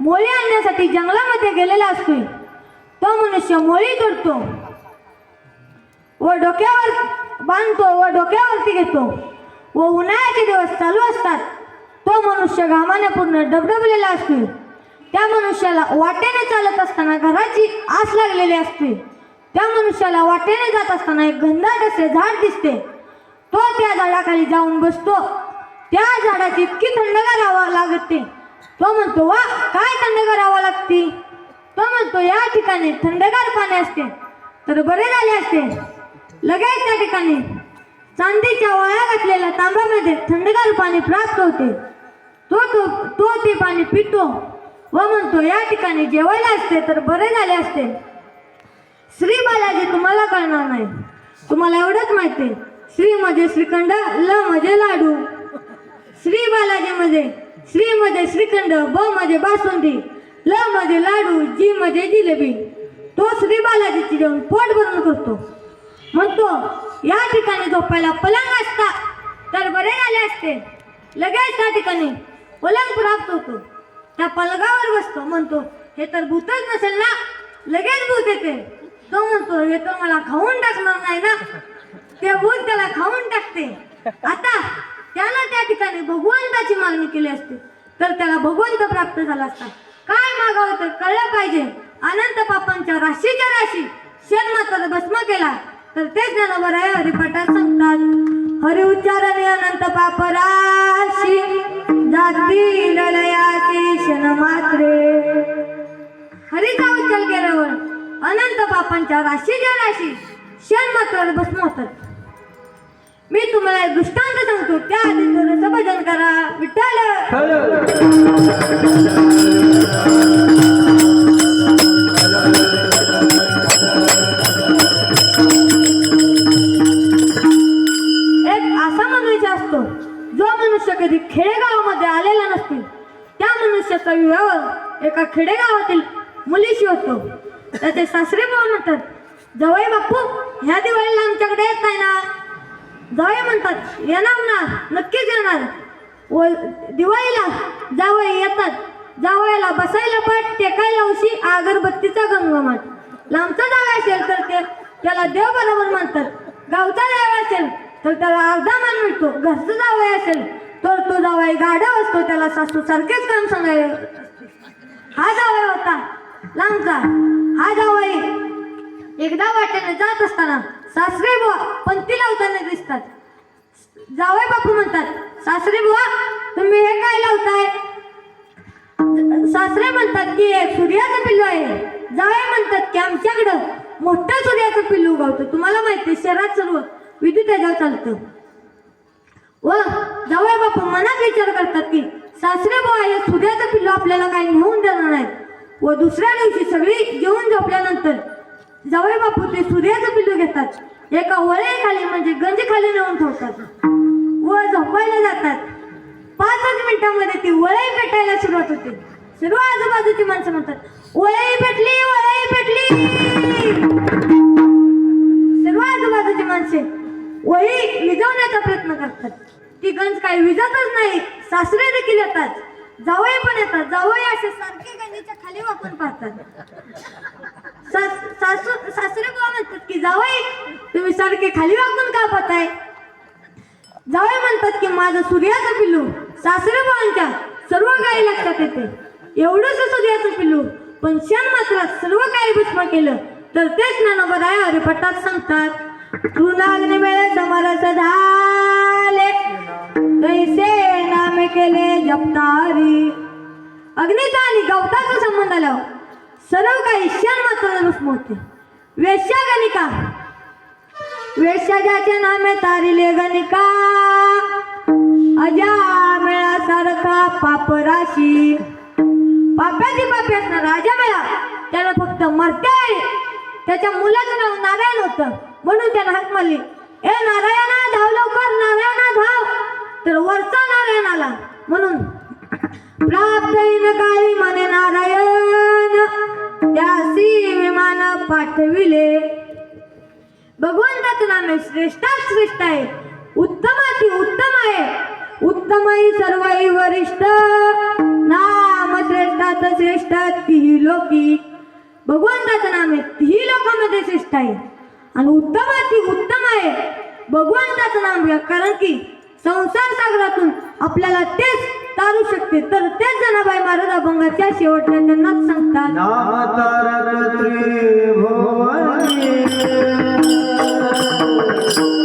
मोळी आणण्यासाठी जंगलामध्ये गेलेला असतोय. तो मनुष्य मोळी तोडतो. व डोक्यावर बांधतो व डोक्यावरती घेतो. व उन्हाळ्याचे दिवस चालू असतात. तो मनुष्य घामाने पूर्ण डबडबलेला असतो त्या मनुष्याला वाटेने चालत असताना घराची आस लागलेली असते. त्या मनुष्याला वाटेने जात असताना एक गंधाट असे झाड दिसते. तो त्या झाडाखाली जाऊन बसतो. त्या झाडाची इतकी थंडगार हवा लागते. तो म्हणतो वा काय थंडगार हवा लागती तो म्हणतो या ठिकाणी थंडगार पाणी असते तर बरे झाले असते. लगेच त्या ठिकाणी चांदीच्या वाया घातलेल्या तांब्यामध्ये थंडगार पाणी प्राप्त होते. तो तो तो ते पाणी पितो व म्हणतो या ठिकाणी जेवायला असते तर बरे झाले असते. श्री बालाजी तुम्हाला कळणार नाही. तुम्हाला एवढंच माहिती श्री म्हणजे श्रीखंड ल म्हणजे लाडू. श्री बालाजी मध्ये श्री मध्ये श्रीखंड ब म्हणजे बासुंदी. ल मध्ये लाडू जी मध्ये जिलेबी. तो श्री बालाजीची जेवण पोट भरून करतो. म्हणतो या ठिकाणी झोपायला पलंग असता. तर बरे झाले असते. लगेच त्या ठिकाणी पलंग प्राप्त होतो. त्या पलंगावर बसतो. म्हणतो हे तर भूतच नसेल ना? लगेच भूत येते. तो म्हणतो हे तर मला खाऊन टाकणार नाही ना? ते भूत त्याला खाऊन टाकते. आता त्याला त्या ठिकाणी भगवंताची मागणी केली असते. तर त्याला भगवंत प्राप्त झाला असता. काय मागावं कळलं पाहिजे. अनंत पापांच्या राशीच्या राशी शेण भस्म केला. तर तेच ज्ञानावर आहे हरिपाठात सांगतात. हरि उच्चारणे अनंत पाप राशी जाती ललयाची क्षण मात्रे. हरीचा उच्चार केल्यावर अनंत पापांच्या राशीच्या राशी क्षण मात्र भस्म होतात. मी तुम्हाला एक दृष्टांत सांगतो. त्या आधी थोडस भजन करा. विठ्ठल! एक असा मनुष्य असतो जो मनुष्य कधी खेडेगावामध्ये आलेला नसतो. त्या मनुष्याचा विवाह एका खेडेगावातील मुलीशी होतो. त्याचे सासरे भाऊ म्हणतात जवळ बापू ह्या दिवाळीला आमच्याकडे येत नाही ना? जावई म्हणतात येणार ना नक्कीच येणार. व दिवाळीला जावई येतात. जावयाला बसायला पाठ टेकायला उशी अगरबत्तीचा गंगमाट लांबचा जावई असेल तर ते त्याला देव बरोबर म्हणतात गावचा जावं असेल तर त्याला अर्धा मान मिळतो. घरचा जावय असेल तर तो जावाई गाडा असतो. त्याला सासू सारखेच काम सांगायला हा जावई होता. लांबचा. हा जावई एकदा वाटेने जात असताना सासरे बुवा पंक्ती लावताना दिसतात. जावई बापू म्हणतात सासरे बुवा तुम्ही हे काय लावताय? सासरे म्हणतात की सूर्याचं पिल्लू आहे. जावई म्हणतात की आमच्याकडं मोठं सूर्याचं पिल्लू उगवतं. तुम्हाला माहिती आहे, शहरात सर्व विद्युत त्याच्यावर चालतं. व जावई बापू मनात विचार करतात की सासरे बुवा हे सूर्याचं पिल्लू आपल्याला काही नेऊन देणार नाही. व दुसऱ्या दिवशी सगळी जेवून झोपल्यानंतर जावई बापू ते सूर्याचं पिल्लू घेतात. एका वळेखाली म्हणजे गंजी खाली नेऊन ठेवतात. व झोपायला जातात. पाचच मिनिटांमध्ये ती वळई पेटायला सुरुवात होते. सर्व आजूबाजूची माणसं म्हणतात वळई पेटली वळई पेटली. सर्व आजूबाजूची माणसे वळी विजवण्याचा प्रयत्न करतात. ती गंज काही विजतच नाही सासरे देखील येतात. जावई पण येतात. जावई असे सारखे गंजीच्या खाली वाकून पाहतात. सास- सासू सासरे बुवा म्हणतात की जावई? तुम्ही सारखे खाली वाकून का पाहताय? जावई म्हणतात की माझं सूर्याचं पिल्लू. सासरे बुवांच्या सर्व काही लक्षात येते. एवढंच सूर्याचं पिल्लू. पण क्षण मात्र सर्व काही भस्म केलं. तर तेच ज्ञानोबर आहे हरिपटात सांगतात कृणाग्न वेळे समरस झाले. तैसे नामे केले जपतारी. अग्नीचा आणि गवताचा संबंध आल्यावर सर्व काही क्षण मात्र भस्म होते वेश्या गणिका वेश्याच्या नामे तारिले गणिका. अजा मेळा सारखा पापराशी पाप्याची पापी असणार राजा मेळा. त्याला फक्त मरते. त्याच्या मुलाचं नाव नारायण होतं. म्हणून त्यानं हाक मारली. ए नारायणा धाव लवकर. नारायणा धाव. तर वरचा नारायण आला. म्हणून प्राप्त येईन काळी म्हणे नारायण. त्यासी विमान पाठविले. भगवंताचं नाम आहे श्रेष्ठात श्रेष्ठ आहे. उत्तमाची उत्तम आहे. उत्तमही सर्वही वरिष्ठ. नाम श्रेष्ठात श्रेष्ठ तिही लोकी. भगवंताचं नाम आहे तिही लोकांमध्ये श्रेष्ठ आहे. आणि उत्तम उत्तम आहे. भगवंताचं नाम घ्या. कारण की संसार सागरातून आपल्याला तेच असते तर ते जनाबाई महाराज अभंगाच्या शेवटच्या जन्मात सांगतात.